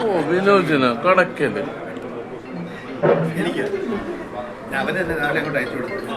ഓ വിനോദിന് കടക്കൽ. എനിക്ക് അവരെന്നെ രാവിലെ കൊണ്ട് അയച്ചു കൊടുത്തു